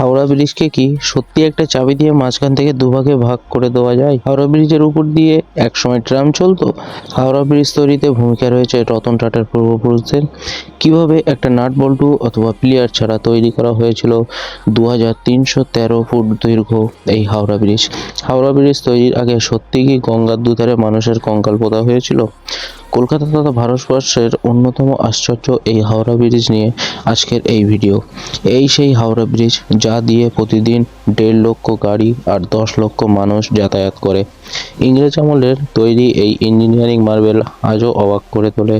হাওড়া ব্রিজকে কি সত্যি একটা চাবি দিয়ে মাঝখান থেকে দুভাগে ভাগ করে দেওয়া যায়? হাওড়া ব্রিজের উপর দিয়ে একসময় ট্রাম চলতো? হাওড়া ব্রিজ তৈরিতে ভূমিকা রয়েছে রতন টাটার পূর্বপুরুষদের। কীভাবে একটা নাট বল্টু অথবা প্লেয়ার ছাড়া তৈরি করা হয়েছিল? দু হাজার তিনশো তেরো ফুট দীর্ঘ এই হাওড়া ব্রিজ। হাওড়া ব্রিজ তৈরির আগে সত্যি কি গঙ্গার দুধারে মানুষের কঙ্কাল পোতা হয়েছিল? কলকাতা তথা ভারতবর্ষের অন্যতম আশ্চর্য এই হাওড়া ব্রিজ নিয়ে আজকের এই ভিডিও। এই সেই হাওড়া ব্রিজ যা দিয়ে প্রতিদিন দেড় লক্ষ গাড়ি আর দশ লক্ষ মানুষ যাতায়াত করে। ইংরেজ আমলের তৈরি এই ইঞ্জিনিয়ারিং মার্বেল আজও অবাক করে তোলে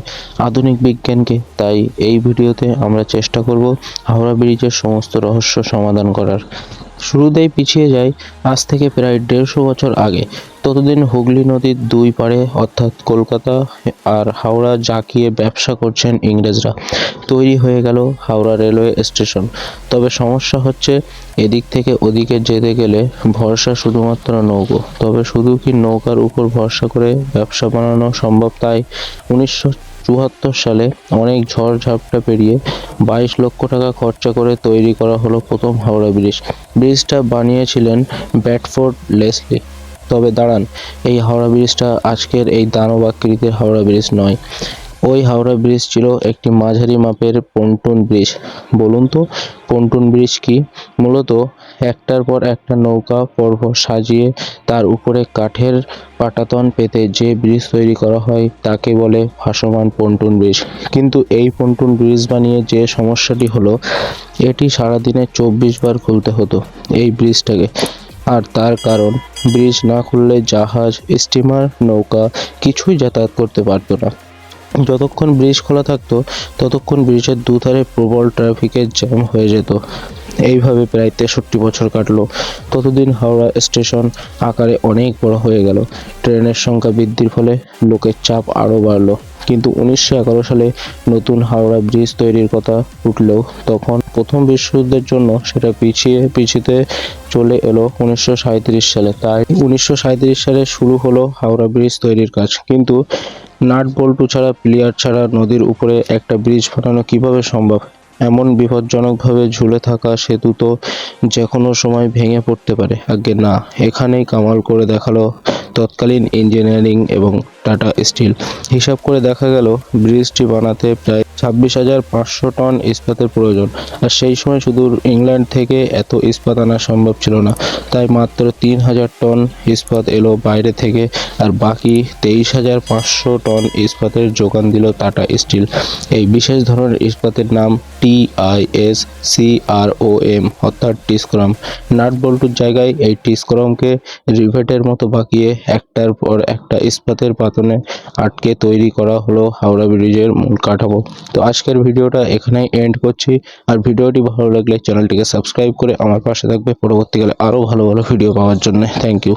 আধুনিক বিজ্ঞানকে। তাই এই ভিডিওতে আমরা চেষ্টা করব হাওড়া ব্রিজের সমস্ত রহস্য সমাধান করার। শুরুতেই পিছিয়ে যায় আজ থেকে প্রায় দেড়শো বছর আগে। ততদিন হুগলি নদীর দুই পাড়ে, অর্থাৎ কলকাতা আর হাওড়া জাঁকিয়ে ব্যবসা করছেন ইংরেজরা। তৈরি হয়ে গেল হাওড়া রেলওয়ে স্টেশন। তবে সমস্যা হচ্ছে, এদিক থেকে ওদিকে যেতে গেলে ভরসা শুধুমাত্র নৌকো। তবে শুধু কি নৌকার উপর ভরসা করে ব্যবসা বানানো সম্ভব? তাই উনিশশো চুয়াত্তর সালে অনেক ঝড় ঝাপটা পেরিয়ে বাইশ লক্ষ টাকা খরচা করে তৈরি করা হলো প্রথম হাওড়া ব্রিজ। ব্রিজটা বানিয়েছিলেন ব্যাটফোর্ড লেসলি। তবে দাঁড়ান, এই হাওড়া ব্রিজটা আজকের এই দানব আকৃতির হাওড়া ব্রিজ নয়। ওই হাওড়া ব্রিজ ছিল একটি মাঝারি মাপের পন্টুন ব্রিজ। বলুন তো, পন্টুন ব্রিজ কি? মূলত একটার পর একটা নৌকা পরপর সাজিয়ে তার উপরে কাঠের পাটাতন পেতে যে ব্রিজ তৈরি করা হয় তাকে বলে ভাসমান পন্টুন ব্রিজ। কিন্তু এই পন্টুন ব্রিজ বানিয়ে যে সমস্যাটি হলো, এটি সারাদিনে চব্বিশ বার খুলতে হতো এই ব্রিজটাকে। আর তার কারণ, ব্রিজ না খুললে জাহাজ, স্টিমার, নৌকা কিছুই যাতায়াত করতে পারতো না। যতক্ষণ ব্রিজ খোলা থাকতো, ততক্ষণ ব্রিজের দুধারে প্রবল ট্রাফিকের জ্যাম হয়ে যেত। এইভাবে প্রায় তেষট্টি বছর কাটলো। ততদিন হাওড়া স্টেশন আকারে অনেক বড় হয়ে গেল। ট্রেনের সংখ্যা বৃদ্ধির ফলে লোকের চাপ আরও বাড়লো। কিন্তু উনিশশো এগারো সালে নতুন হাওড়া ব্রিজ তৈরির কথা উঠলেও তখন প্রথম বিশ্বযুদ্ধের জন্য সেটা পিছিয়ে পিছিয়ে চলে এলো উনিশশো সাঁইত্রিশ সালে। তাই উনিশশো সাঁইত্রিশ সালে শুরু হলো হাওড়া ব্রিজ তৈরির কাজ। কিন্তু নাট বল্টু ছাড়া, প্লেয়ার ছাড়া নদীর উপরে একটা ব্রিজ বানানো কীভাবে সম্ভব? এমন বিপজ্জনকভাবে ঝুলে থাকা সেতু তো যে কোনো সময় ভেঙে পড়তে পারে। আগে না। এখানেই কামাল করে দেখাল তৎকালীন ইঞ্জিনিয়ারিং এবং টাটা স্টিল। হিসাব করে দেখা গেল, ব্রিজটি বানাতে প্রায় ছাব্বিশ হাজার পাঁচশো টন ইস্পাতের প্রয়োজন। আর সেই সময় শুধু ইংল্যান্ড থেকে এত ইস্পাত আনা সম্ভব ছিল না। তাই মাত্র তিন হাজার টন ইস্পাত এলো বাইরে থেকে, আর বাকি তেইশ হাজার পাঁচশো টন ইস্পাতের যোগান দিল টাটা স্টিল। এই বিশেষ ধরনের ইস্পাতের নাম টি I S C R O M, অর্থাৎ টিস্ক্রম। নাট বল্টুর জায়গায় এই টিস্ক্রমকে রিভেটের মতো বাঁকিয়ে একটার পর একটা ইস্পাতের পাতনে আটকে তৈরি করা হলো হাওড়া ব্রিজের মূল কাঠামো। তো আজকের ভিডিওটা এখানেই এন্ড করছি। আর ভিডিওটি ভালো লাগলে চ্যানেলটিকে সাবস্ক্রাইব করে আমার পাশে থাকবে। পরবর্তীকালে আরও ভালো ভালো ভিডিও পাওয়ার জন্য থ্যাংক ইউ.